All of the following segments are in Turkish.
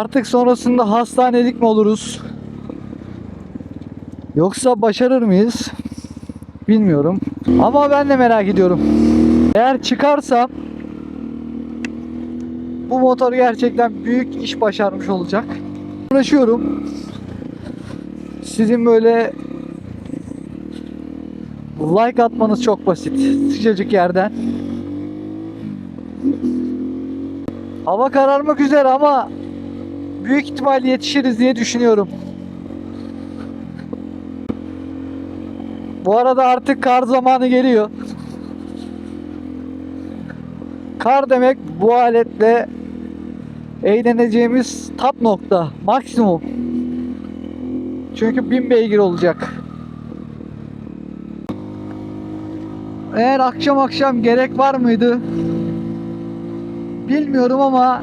Artık sonrasında hastanelik mi oluruz? Yoksa başarır mıyız? Bilmiyorum. Ama ben de merak ediyorum. Eğer çıkarsam bu motor gerçekten büyük iş başarmış olacak. Uğraşıyorum. Sizin böyle like atmanız çok basit. Sıcacık yerden. Hava kararmak üzere ama büyük ihtimal yetişiriz diye düşünüyorum. Bu arada artık kar zamanı geliyor. Kar demek bu aletle eğleneceğimiz top nokta, maksimum. Çünkü bin beygir olacak. Eğer akşam akşam gerek var mıydı? Bilmiyorum ama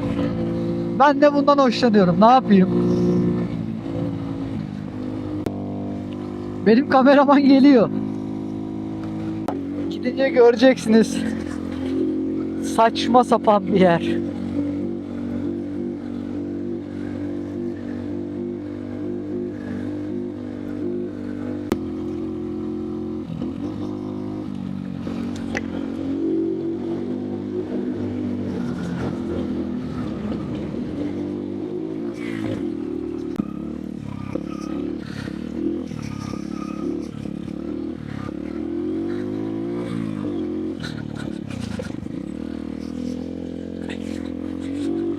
ben de bundan hoşlanıyorum. Ne yapayım? Benim kameraman geliyor. Gidince göreceksiniz. Saçma sapan bir yer.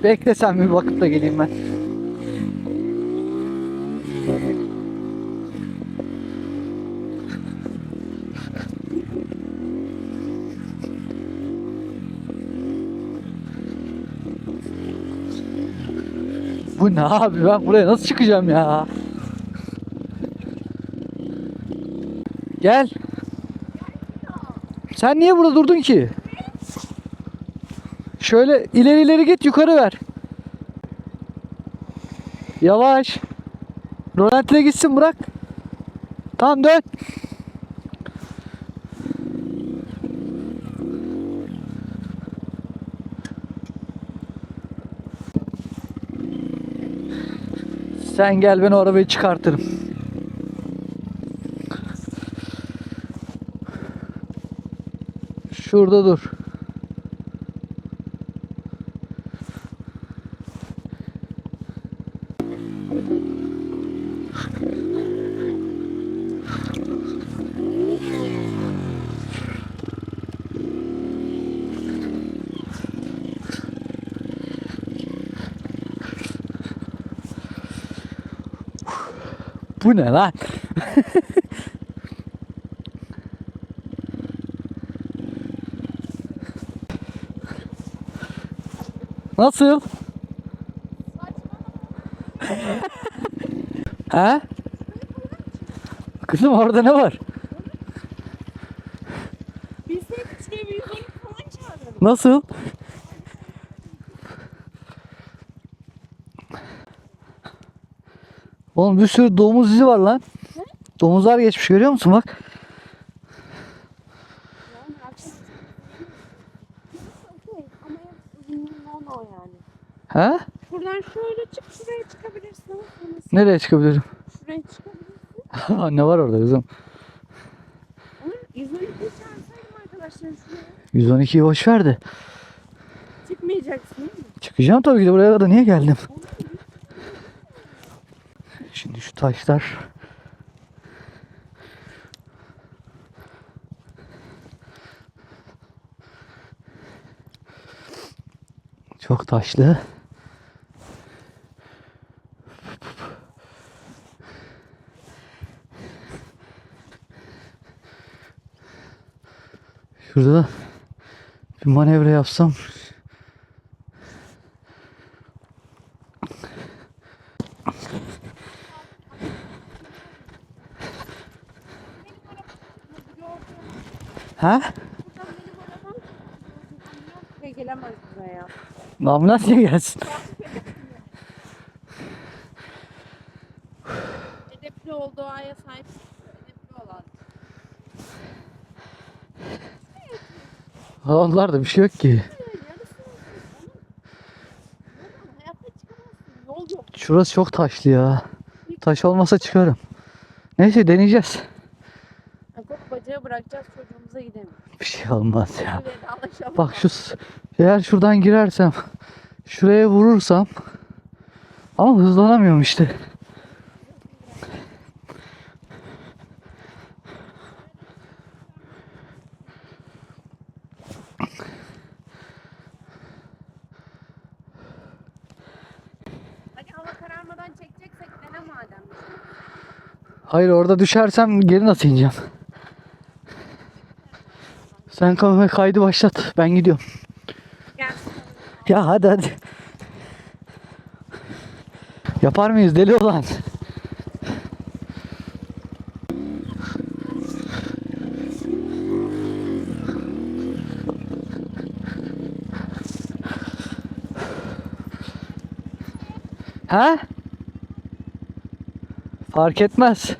Bekle sen bir bakıp da geleyim ben. Bu ne abi ben buraya nasıl çıkacağım ya? Gel. Sen niye burada durdun ki? Şöyle ileri ileri git yukarı ver. Yavaş. Rolanti'le gitsin bırak. Tamam dön. Sen gel ben o arabayı çıkartırım. Şurada dur. Bu ne lan? Nasıl? ha? Kızım orada ne var? Biz hep şuraya bir yüzünü falan çağıralım. Nasıl? Oğlum bir sürü domuz izi var lan. Domuzlar geçmiş görüyor musun bak. Ha? Buradan şöyle çık şuraya çıkabilirsin. Nereye çıkabilirim? Şuraya çıkabilirsin. ne var orada kızım? Ama yüzünü çağırsaydım arkadaşlar şuraya. 112'yi boş ver de. Çıkmayacaksın değil mi? Çıkacağım tabii ki de buraya kadar niye geldim? Şimdi şu taşlar çok taşlı. Şurada bir manevra yapsam Ha? Ve gelemez buraya. Ambulans niye gelsin? Edepli ol doğaya sahip. Edepli olan. Onlarda bir şey yok ki. Şurası çok taşlı ya. Taş olmasa çıkarım. Neyse deneyeceğiz. Bacağı bırakacağız çocuğumuza gidelim. Bir şey olmaz ya. Bak şu eğer şuradan girersem şuraya vurursam ama hızlanamıyorum işte. Hayır orada düşersem geri nasıl ineceğim? Sen kaydı başlat. Ben gidiyorum. Gel. Ya hadi hadi. Yapar mıyız deli olan? Ha? Fark etmez.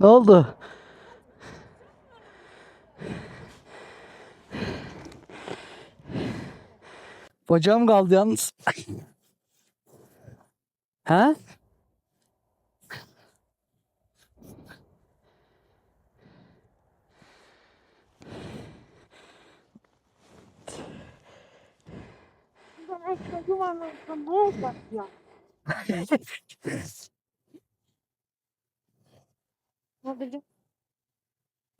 Ne oldu? Bacağım kaldı yalnız. ha? Ben çocuğum anlatsam ne olacak ya?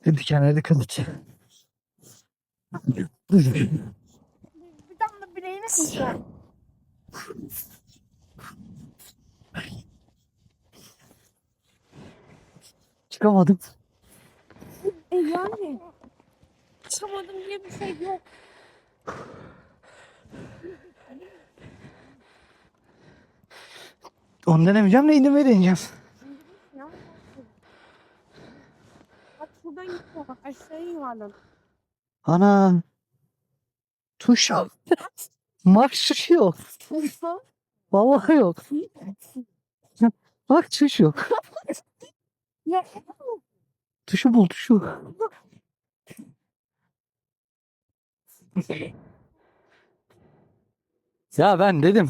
Hadi kendine dikkat et. Bir damla bileğine sıçrar. Çıkamadım. E yani. Çıkamadım diye bir şey yok. Onu denemeyeceğim de indirmeye deneyeceğim. Ya. Şuradan gitme bak aşağıya yuvarlan. Ana. Tuş yok. Marş tuşu yok. Vallahi yok. Bak tuş yok. Tuşu bul tuşu. Ya ben dedim.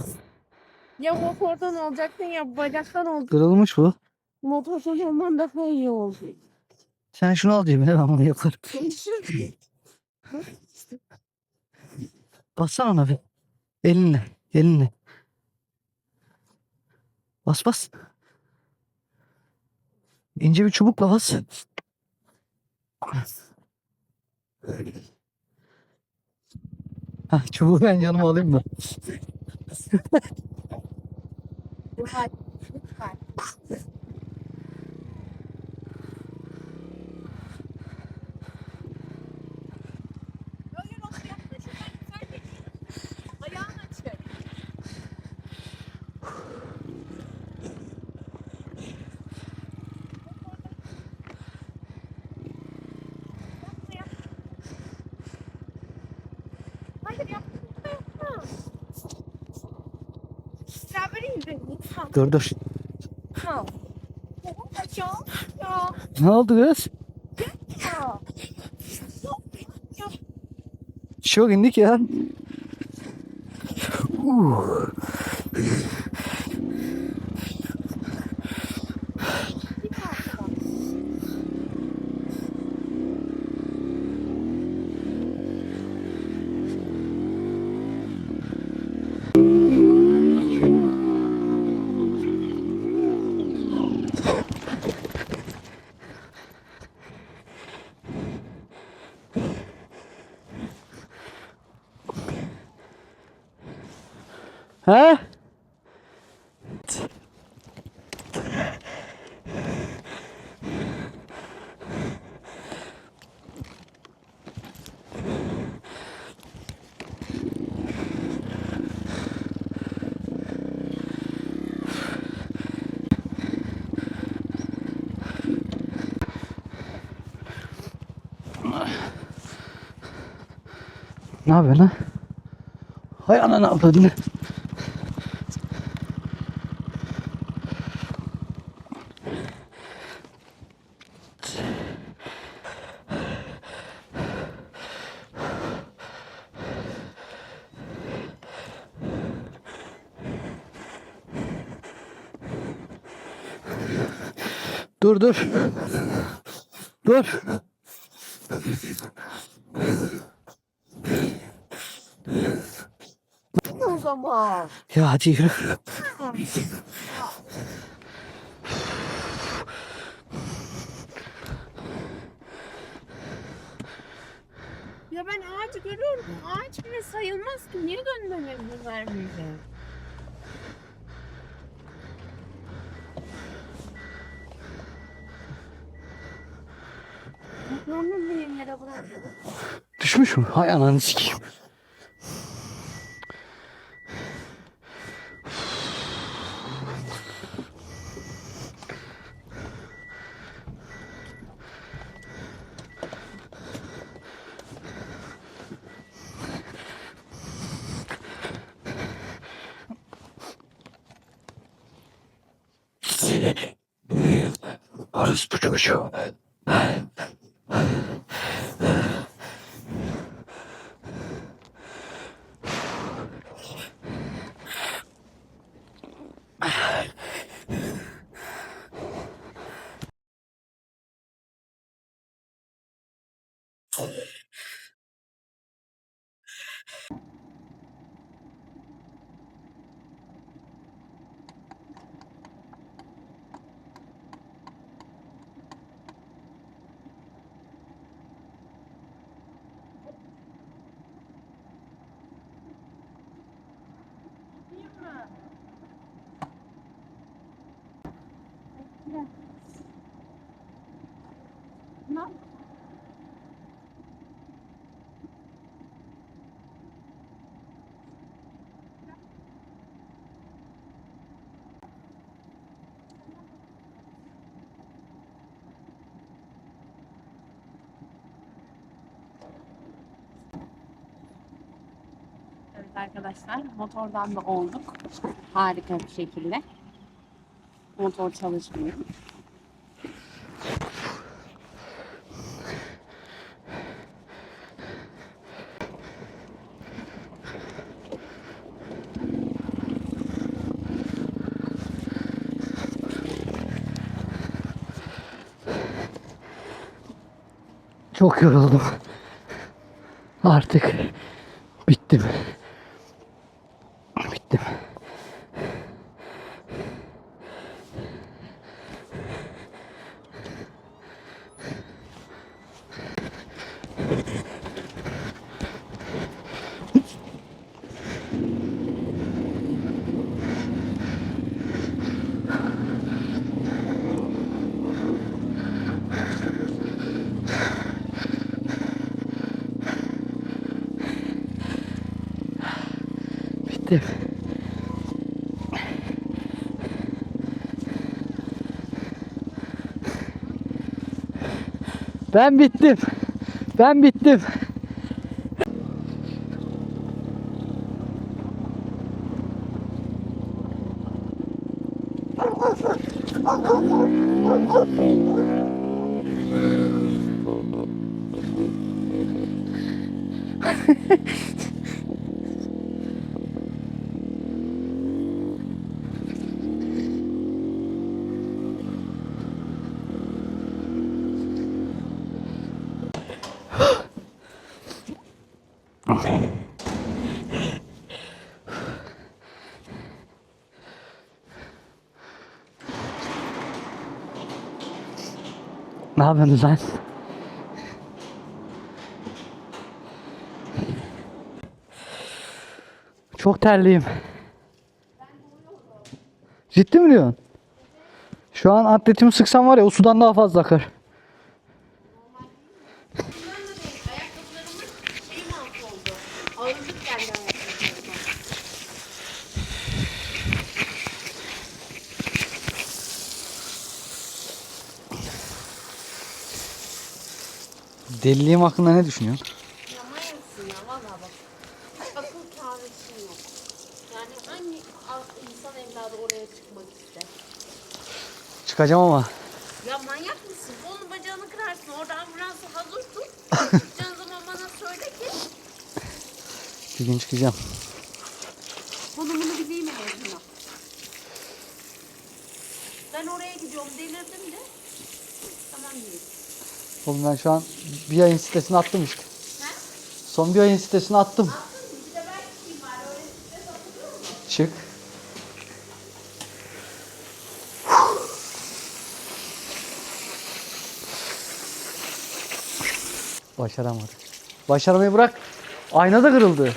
Ya motordan olacaktın ya bacaktan oldu. Kırılmış bu. Motorsuz olman daha iyi oldu. Sen şunu al cebine ben bunu yaparım. Bassana ona bir. Elinle. Elinle. Bas bas. İnce bir çubukla bas. Hah, çubuğu ben yanıma alayım da. Hadi lütfen. Hayır onu yapma şuradan güzel bir ayağın açık. Yapma, yapma. Hayır yapma. yapma. Sen böyle indir lütfen. Dur dur. Ya. Ne oldu kız? Çok indik ya. Uh. Bir parça. He? Ne yapıyorsun ha? Hay ana ne yapıyordun? Dur dur. Dur. O zaman. Ya hadi yürü. Ya ben ağacı görüyorum. Ağaç bile sayılmaz ki. Niye izin vermeyeceğim? Mikrofonu bir yere bırak. Düşmüş mü? Hay ananı sikeyim. Orospu çocuğu. Ne? Evet arkadaşlar motordan da olduk. Harika bir şekilde. Motor çalışmıyor. Çok yoruldum. Artık bittim. Bittim. Bittim. Ben bittim. Ben bittim. yapıyorsunuz lan? Çok terliyim. Ciddi mi diyorsun? Şu an atletimi sıksam var ya o sudan daha fazla akar. Deliliğim hakkında ne düşünüyorsun? Ya manyasın ya valla bak. Akıl kahvesi yok. Yani hangi a- insan evladı oraya çıkmak ister? Çıkacağım ama. Ya manyak mısın? Onun bacağını kırarsın. Orada ambulansı hazır tut. Çıkacağın zaman bana söyle ki. Bir gün çıkacağım. Konumunu bileyim en azından. Ben oraya gidiyorum delirdim de. Tamam diyeyim. Oğlum ben şu an bir ayın sitesine attım işte. Son bir ayın sitesine attım. Bir de ben gideyim bari. Öyle stres atılıyor mu? Çık. Başaramadı. Başaramayı bırak. Ayna da kırıldı.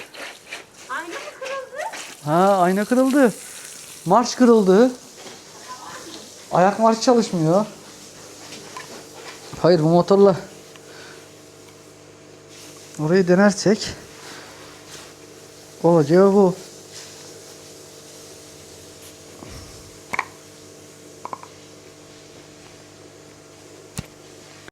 Ayna mı kırıldı? Ha ayna kırıldı. Marş kırıldı. Ayak marş çalışmıyor. Hayır bu motorla orayı denersek olacağı bu.